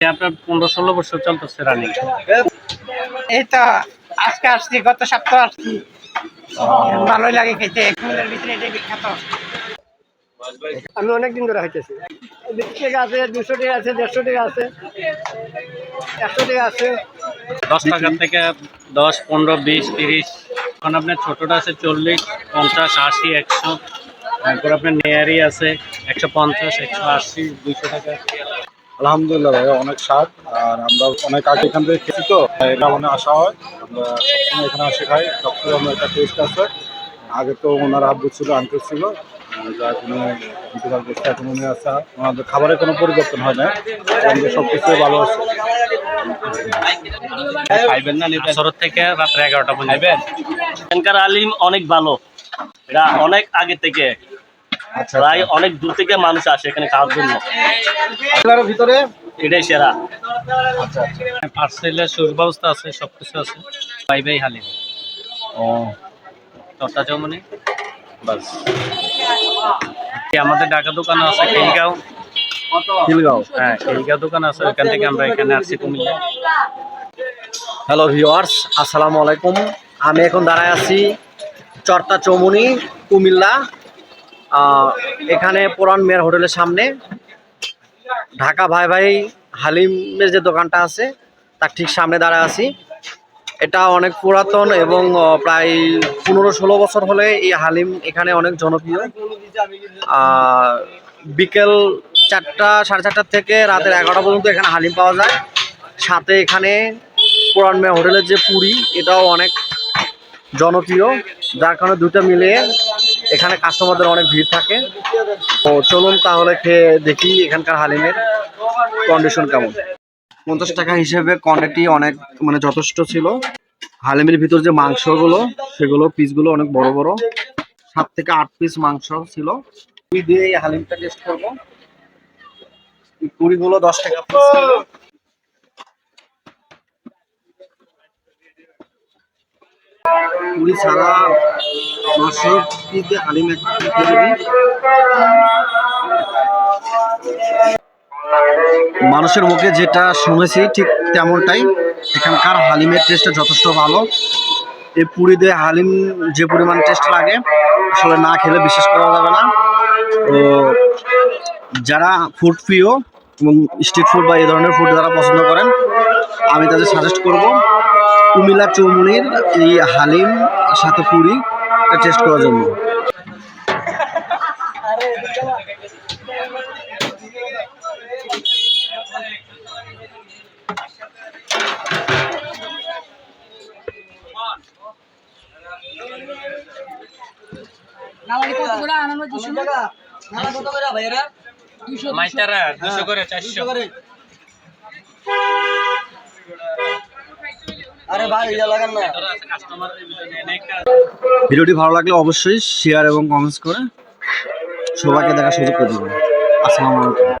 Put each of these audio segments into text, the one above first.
আপনার পনেরো ষোলো বছর চলতেছে রানিং এই তো আজকে আসছি গত সপ্তাহ আসছি। ভালোই লাগে খেতে কুমিল্লার ভিতরে বিখ্যাত। আমি অনেকদিন ধরে হইতেছি বিশ টাকা আছে দুশো টাকা আছে দেড়শো টাকা আছে একশো টাকা আছে। দশ টাকা থেকে দশ পনেরো বিশ তিরিশ এখন আপনার ছোটটা আছে চল্লিশ পঞ্চাশ আশি একশো। তারপর আপনার নেয়ারি আছে একশো পঞ্চাশ একশো আশি দুইশো টাকা। আলহামদুলিল্লাহ ভাই অনেক স্বাদ। আর আমরা অনেক আগে এখান থেকে খেয়েছি তো এটা মনে আসা হয়। আমরা সবসময় এখানে আসে খাই সবসময় আমরা একটা টেস্ট আছে। আগে তো ওনার আব্বু ছিল আঙ্কেল ছিল। আহ, যার কোনো ইন্তেকাল করছে এখন উনি আছে। ওনাদের খাবারের কোনো পরিবর্তন হয় না আমাদের সব কিছুই ভালো আছে। খাইবেন না বছর থেকে রাত্রে এগারোটা পর্যন্ত। খাইবেন? এখানকার আলিম অনেক ভালো। এটা অনেক আগে থেকে। প্রায় অনেক দূর থেকে মানুষ আসে এখানে খাওয়ার জন্য। ভিতরে? এটাই সেরা। পার্সেলের সুব্যবস্থা আছে সব কিছু আছে। বাই বাই হালিম ও। চট্টা চৌমনি বাস। আমাদের ঢাকা দোকান আছে খিলগাঁও। খিলগাঁও হ্যাঁ খিলগাঁও দোকান আছে ওইখান থেকে আমরা এখানে আসছি কুমিল্লা। হ্যালো ভিওয়ার্স আসসালামু আলাইকুম। আমি এখন দাঁড়ায় আছি চর্তা চৌমুনি কুমিল্লা। এখানে পুরান মেয়ের হোটেলের সামনে ঢাকা ভাই ভাই হালিমের যে দোকানটা আছে, তার ঠিক সামনে দাঁড়ায় আছি। এটা অনেক পুরাতন এবং প্রায় পনেরো ষোলো বছর হলে এই হালিম এখানে অনেক জনপ্রিয়। বিকেল চারটা, সাড়ে চারটার থেকে রাতের এগারোটা পর্যন্ত এখানে হালিম পাওয়া যায়। সাথে এখানে পুরান মেয়া হোটেলের যে পুরি, এটাও অনেক জনপ্রিয়। যার কারণে দুটো মিলিয়ে এখানে কাস্টমারদের অনেক ভিড় থাকে। তো চলুন তাহলে খেয়ে দেখি এখানকার হালিমের কন্ডিশন কেমন। পঞ্চাশ টাকা হিসেবে কোয়ান্টিটি অনেক মানে যথেষ্ট ছিল। হালিমের ভিতর যে মাংসগুলো, সেগুলো পিসগুলো অনেক বড় বড়। সাত থেকে আট পিস মাংস ছিল। দিয়ে এই হালিমটা টেস্ট করব। পুরিগুলো দশ টাকা পিস পুরি ছাড়া নশো হালিম মানুষের মুখে যেটা শুনেছি ঠিক তেমনটাই। এখানকার হালিমের টেস্টটা যথেষ্ট ভালো। এই পুরীতে হালিম যে পরিমাণ টেস্ট লাগে, আসলে না খেলে বিশ্বাস করা যাবে না। তো যারা ফুড প্রিয় এবং স্ট্রিট ফুড বা এই ধরনের ফুড যারা পছন্দ করেন, আমি তাদের সাজেস্ট করব কুমিল্লা চৌমুনির এই হালিম সাথে পুরি টেস্ট করার জন্য। মাইতারা দুশো করে চারশো। ভিডিওটি ভালো লাগলে অবশ্যই শেয়ার এবং কমেন্টস করে সবাইকে দেখার সুযোগ করে দেবেন। আসসালামু আলাইকুম।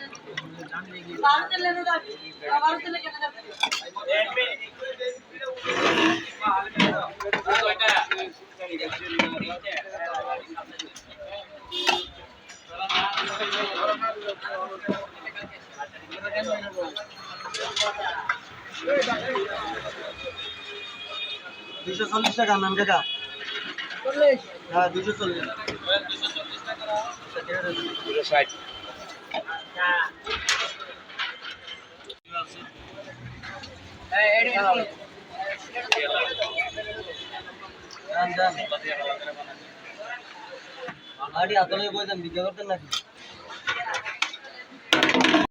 দুশো চল্লিশ টাকা ম্যাম কাকা হ্যাঁ দুশো চল্লিশ গাড়ি হাতলে বইতাম বিক্রি করতেন নাকি